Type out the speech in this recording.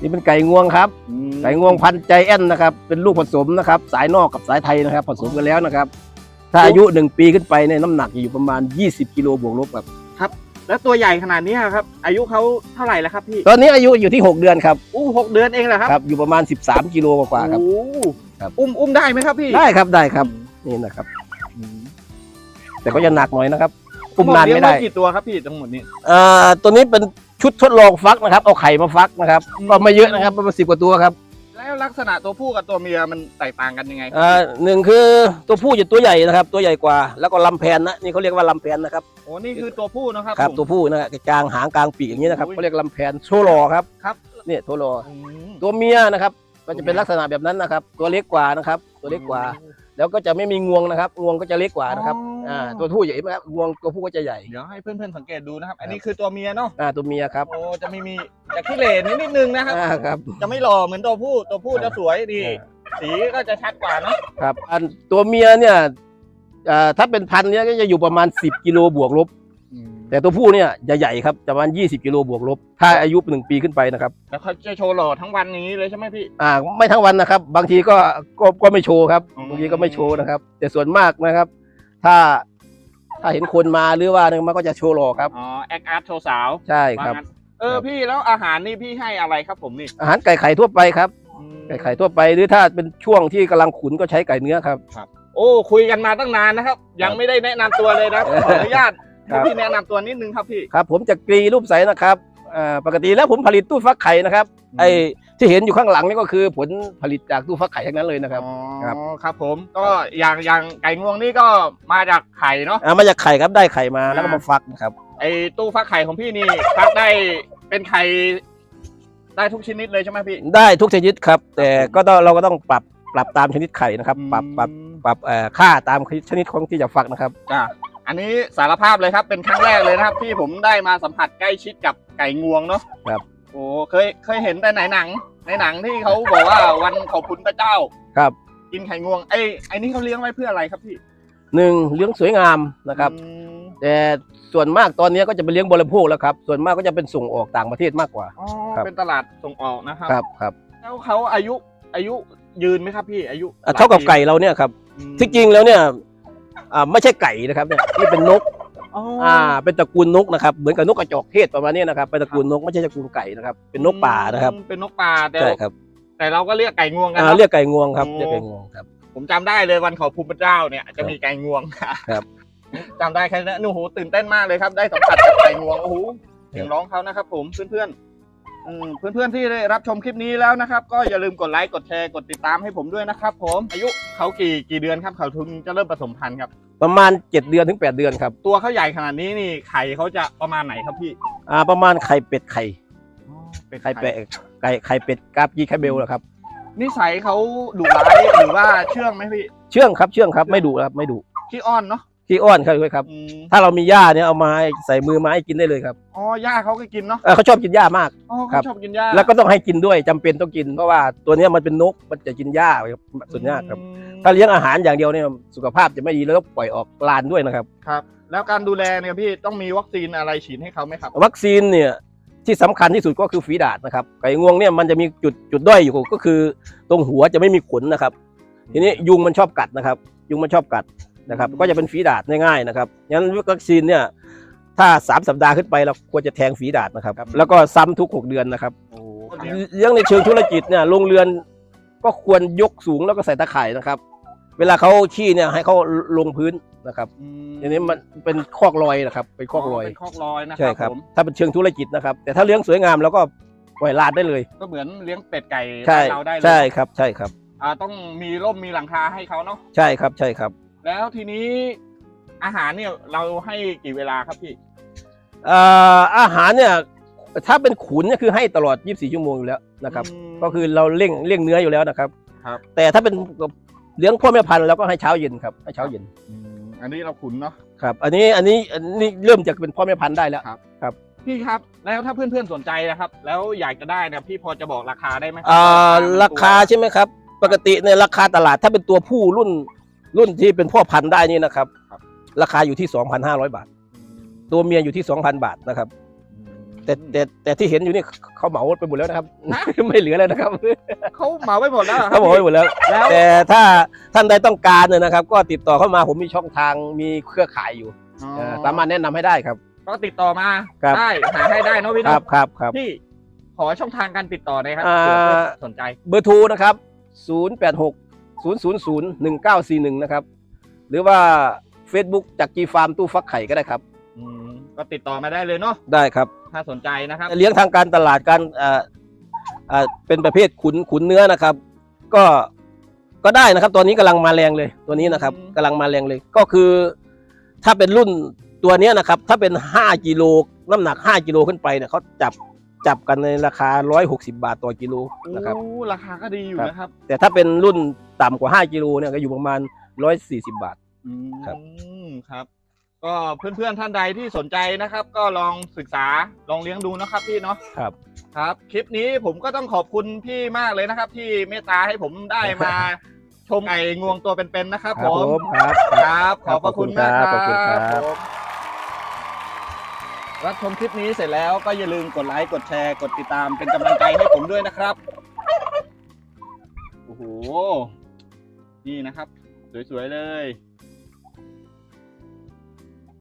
นี่เป็นไก่งวงครับอืมไก่งวงพันธุ์ใจแอนนะครับ เป็นลูกผสมนะครับ สายนอกกับสายไทยนะครับ ผสมกันแล้วนะครับ ถ้าอายุหนึ่งปีขึ้นไปเนี่ยน้ำหนักจะอยู่ประมาณ 20กิโลบวกลบครับ แล้วตัวใหญ่ขนาดนี้ครับ อายุเขาเท่าไหร่แล้วครับพี่ตอนนี้อายุอยู่ที่ 6 เดือนครับ อู้หกเดือนเองเหรอครับครับ อยู่ประมาณ 13กิโลกว่าๆครับ โอ้ครับ อุ้มอุ้มได้ไหมครับพี่ได้ครับได้ครับ นี่นะครับ อืมแต่ก็จะหนักหน่อยนะครับ อุ้มทั้งหนานเลี้ยไม่งได้ว้กี่ตัวครับพี่ทั้งหมดนี้อ่าตัวนี้เป็น ชุดทดลองฟักนะครับ เอาไข่มาฟักนะครับอืมก็ไม่เยอะนะครับประมาณสิบกว่าตัวครับแล้วลักษณะตัวผู้กับตัวเมียมันแตกต่างกันยังไงครับอ่าหนึ่งคือตัวผู้จะตัวใหญ่นะครับ ตัวใหญ่กว่า แล้วก็ลำแพนนะนี่เขาเรียกว่าลำแพนนะครับโอ้นี่คือตัวผู้นะครับครับผมตัวผู้นะกลางหางกลางปีกอย่างนี้นะครับโอ้ยเขาเรียกลำแพนโชโลครับครับเนี่ยโชโลอืมตัวเมียนะครับก็จะเป็นลักษณะแบบนั้นนะครับ ตัวเล็กกว่านะครับ ตัวเล็กกว่า แล้วก็จะไม่มีงวงนะครับ งวงก็จะเล็กกว่านะครับ อ๋ออ่อ่าตัวผู้ใหญ่ไหมครับงวงตัวผู้ก็จะใหญ่เดี๋ยวให้เพื่อนๆสังเกตดูนะครับ อันนี้คือตัวเมียเนาะอ่าตัวเมียครับโอ้จะไม่มีจะขี้เหร่นิดนิดนึงนะครับอ่าครับ จะไม่หล่อเหมือนตัวผู้ตัวผู้จะสวยดี สีก็จะชัดกว่าเนอะครับอันตัวเมียเนี่ยอ่าถ้าเป็นพันธุ์เนี้ยก็จะอยู่ประมาณ 10กิโลบวกลบ แต่ตัวผู้เนี่ยจะใหญ่ครับจะประมาณ 20กิโลบวกลบ ถ้าอายุหนึ่งปีขึ้นไปนะครับแล้วเขาจะโชว์หล่อทั้งวันอย่างนี้เลยใช่ไหมพี่อ่าไม่ทั้งวันนะครับ บางทีก็ก็ก็ไม่โชว์ครับอืมบางทีก็ไม่โชว์นะครับ แต่ส่วนมากนะครับ ถ้าถ้าเห็นคนมาหรือว่าเนี่ยมันก็จะโชว์หล่อครับ อ๋อแอคอาร์ตโชว์สาวใช่ครับ ว่างั้นเออพี่แล้วอาหารนี่พี่ให้อะไรครับผมนี่อาหารไก่ไข่ทั่วไปครับอืมไก่ไข่ทั่วไปหรือถ้าเป็นช่วงที่กำลังขุนก็ใช้ไก่เนื้อครับ โอ้คุยกันมาตั้งนานนะครับ ยังไม่ได้แนะนำตัวเลยนะขออนุญาตครับให้พี่แนะนำตัวนิดนึงครับพี่ ครับ ผมจะกรีรูปใสนะครับอ่า ปกติแล้วผมผลิตตู้ฟักไข่นะครับไอ้ที่เห็นอยู่ข้างหลังนี่ก็คือผลผลิตจากตู้ฟักไข่ทั้งนั้นเลยนะครับอ๋อครับครับผมก็อย่างอย่างไก่งวงนี่ก็มาจากไข่เนาะอ่ามาจากไข่ครับได้ไข่มาแล้วก็อ่ามมาฟักนะครับไอตู้ฟักไข่ของพี่นี่ฟักได้เป็นไข่ได้ทุกชนิดเลยใช่ไหมพี่ได้ทุกชนิดครับ แต่ก็ต้องเราก็ต้องปรับปรับตามชนิดไข่นะครับ ปรับปรับอืมปรับเอ่อค่าตามชนิดของที่จะฟักนะครับจ้ะ อันนี้สารภาพเลยครับ เป็นครั้งแรกเลยนะครับ ที่ผมได้มาสัมผัสใกล้ชิดกับไก่งวงเนาะครับ โอ้เคยเคยเห็นแต่ในหนัง ในหนังที่เขาบอกว่าวันขอบคุณพระเจ้าครับ กินไข่งวงไอ้ไอ้นี่เขาเลี้ยงไว้เพื่ออะไรครับพี่หนึ่งเลี้ยงสวยงามนะครับ อืมแต่ส่วนมากตอนนี้ก็จะเป็นเลี้ยงบริโภคแล้วครับ ส่วนมากก็จะเป็นส่งออกต่างประเทศมากกว่า อ๋อครับ เป็นตลาดส่งออกนะครับ ครับครับแล้วเขาอายุอายุยืนไหมครับพี่อายุอะเท่ากับไก่เราเนี่ยครับอืมที่จริงแล้วเนี่ย อ่าไม่ใช่ไก่นะครับเนี่ยนี่เป็นนกอ๋ออ อ่าเป็นตระกูลนกนะครับเหมือนกับนกกระจอกเทศประมาณนี้นะครับเป็นตระกูลนกไม่ใช่ตระกูลไก่นะครับเป็นนกป่านะครับเป็นนกป่าแต่ใช่ครับแต่เราก็เรียกไก่งวงกันอ่าเนาะเรียกไก่งวงครับโอ้เรียกไก่งวงครับ ผมจำได้เลยวันขอบคุณพระเจ้าเนี่ยจะมีไก่งวงครับ จำได้แค่นั้นโอ้โหตื่นเต้นมากเลยครับ ได้สัมผัสกับไก่งวงโอ้โหเสียงร้องเขานะครับ ผมเพื่อนๆอืม เพื่อนๆที่ได้รับชมคลิปนี้แล้วนะครับ ก็อย่าลืมกดไลค์กดแชร์กดติดตามให้ผมด้วยนะครับ ผมอายุเขากี่กี่เดือนครับเขาถึงจะเริ่มผสมพันธุ์ครับ ประมาณเจ็ดเดือนถึงแปดเดือนครับ ตัวเขาใหญ่ขนาดนี้นี่ไข่เขาจะประมาณไหนครับพี่อ่าประมาณไข่เป็ดไข่เป็นไข่เป็ดไก่ไข่เป็ดกาบยีไข่เบลเหรอครับนิสัยเขาดุร้ายหรือว่าเชื่องไหมพี่ เชื่องครับเชื่องครับไม่ดุครับไม่ดุขี้อ้อนเนาะ ขี้อ้อนครับครับ อืมถ้าเรามีหญ้าเนี่ยเอามาให้ใส่มือมาให้กินได้เลยครับอ๋อย่าเขาก็กินเนาะเออเขาชอบกินหญ้ามาก อ๋อครัเขาบ ชอบกินหญ้าแล้วก็ต้องให้กินด้วยจำเป็นต้องกินเพราะว่าตัวเนี้ยมันเป็นนกมันจะกินหญ้าครับส่วนมากครับ อืมถ้าเลี้ยงอาหารอย่างเดียวเนี่ยสุขภาพจะไม่ดีแล้วก็ปล่อยออกลานด้วยนะครับ ครับ แล้วการดูแลเนี่ยพี่ต้องมีวัคซีนอะไรฉีดให้เขาไหมครับ วัคซีนเนี่ยที่สำคัญที่สุดก็คือฝีดาษนะครับไก่งวงเนี่ยมันจะมีจุดจุดด้อยอยู่ก็คือ ตรงหัวจะไม่มีขนนะครับ ทีนี้ยุงมันชอบกัดนะครับ ยุงมันชอบกัด นะครับ ก็จะเป็นฝีดาษง่ายๆนะครับงั้นวัคซีนเนี่ยถ้าสามสัปดาห์ขึ้นไปเราควรจะแทงฝีดาษนะครับ แล้วก็ซ้ำทุกหกเดือนนะครับโอ้เลี้ยงในเชิงธุรกิจเนี่ยโรงเรือนก็ควรยกสูงแล้วก็ใส่ตะข่ายนะครับ เวลาเขาขี้เนี่ยให้เขาลงพื้นนะครับอันนี้มันเป็นคอกลอยนะครับ เป็นคอกลอยเป็นคอกลอยนะคใช่รับครับผมถ้าเป็นเชิงธุรกิจนะครับ แต่ถ้าเลี้ยงสวยงามแล้วก็ปล่อยลาดได้เลย ก็เหมือนเลี้ยงเป็ดไก่ใช่บ้านเราได้เลยใช่ครับใช่ครับอ่าต้องมีร่มมีหลังคาให้เขาเนาะใช่ครับใช่ครับ แล้วทีนี้อาหารเนี่ยเราให้กี่เวลาครับพี่ เอ่ออาหารเนี่ยถ้าเป็นขุนเนี่ยคือให้ตลอด 24 ชั่วโมงอยู่แล้วนะครับมก็คือเราเร่งเร่งเนื้ออยู่แล้วนะครับ ครับ แต่ถ้าเป็นเลี้ยงพ่อแม่พันธุ์เราก็ให้เช้าเย็นครับให้เช้าเย็นมอันนี้เราขุนเนาะ ครับ อันนี้อันนี้อันนี้เริ่มจากเป็นพ่อแม่พันธุ์ได้แล้ว พี่ครับ แล้วถ้าเพื่อนๆสนใจนะครับ แล้วอยากจะได้เนะพี่พอจะบอกราคาได้ไหมอ่าราคาใช่ไหมครับ ปกติในยราคาตลาดถ้าเป็นตัวผู้รุ่น รุ่นที่เป็นพ่อพันธุ์ได้นี่นะครับ ราคาอยู่ที่ 2,500 บาท ตัวเมียอยู่ที่ 2,000 บาทนะครับ แต่แต่แต่แต่ที่เห็นอยู่นี่เขาเหมาไปหมดแล้วนะครับฮะไม่เหลือแล้วนะครับเขาเหมาไปหมดแล้วหรอครัเขาบอกไปหมดแล้วแล้ว แต่ถ้าท่านใดต้องการเนี่ยนะครับ ก็ติดต่อเข้ามาผมมีช่องทางมีเครือข่ายอยู่อ๋อเออสามารถแนะนำให้ได้ครับ ก็ติดต่อมาครับได้หาให้ได้เนอะพี่ครัเนาะบครับครับพี่ขอช่องทางการติดต่อหน่อยครับอ่าเผื่อเพื่อนสนใจเบอร์โทรนะครับ 0 8 6 0 0 0 1 9 4 1 นะครับ หรือว่า Facebook จากกีฟาร์มตู้ฟักไข่ก็ได้ครับ อืมก็ติดต่อมาได้เลยเนาะได้ครับ ถ้าสนใจนะครับ เลี้ยงทางการตลาดการเอ่อเอ่อเป็นประเภทขุนขุนเนื้อนะครับ ก็ก็ได้นะครับ ตัวนี้กำลังมาแรงเลยตัวนี้นะครับอืม กำลังมาแรงเลย ก็คือถ้าเป็นรุ่นตัวเนี้ยนะครับ ถ้าเป็น 5กิโลน้ำหนัก 5กิโลขึ้นไปเนี่ยเขาจับจับกันในราคา 160 บาทต่อกิโลนะครับ โอ้ราคาก็ดีอยู่ครับ นะครับ แต่ถ้าเป็นรุ่น ต่ำกว่า 5กิโลเนี่ยก็อยู่ประมาณ 140 บาท อืมครับ ครับ ก็เพื่อนๆท่านใดที่สนใจนะครับ ก็ลองศึกษาลองเลี้ยงดูนะครับพี่เนาะครับ ครับ คลิปนี้ผมก็ต้องขอบคุณพี่มากเลยนะครับ ที่เมตตาให้ผมได้มา ชมไก่งวงตัวเป็นๆนะครับครับผมผมครับครับ ขอบพระคุณมากคขรัอบบคุณครับ ผมรับชมคลิปนี้เสร็จแล้วก็อย่าลืมกดไลค์กดแชร์กดติดตามเป็นกำลังใจให้ผมด้วยนะครับ โอ้โห นี่นะครับ สวยๆเลย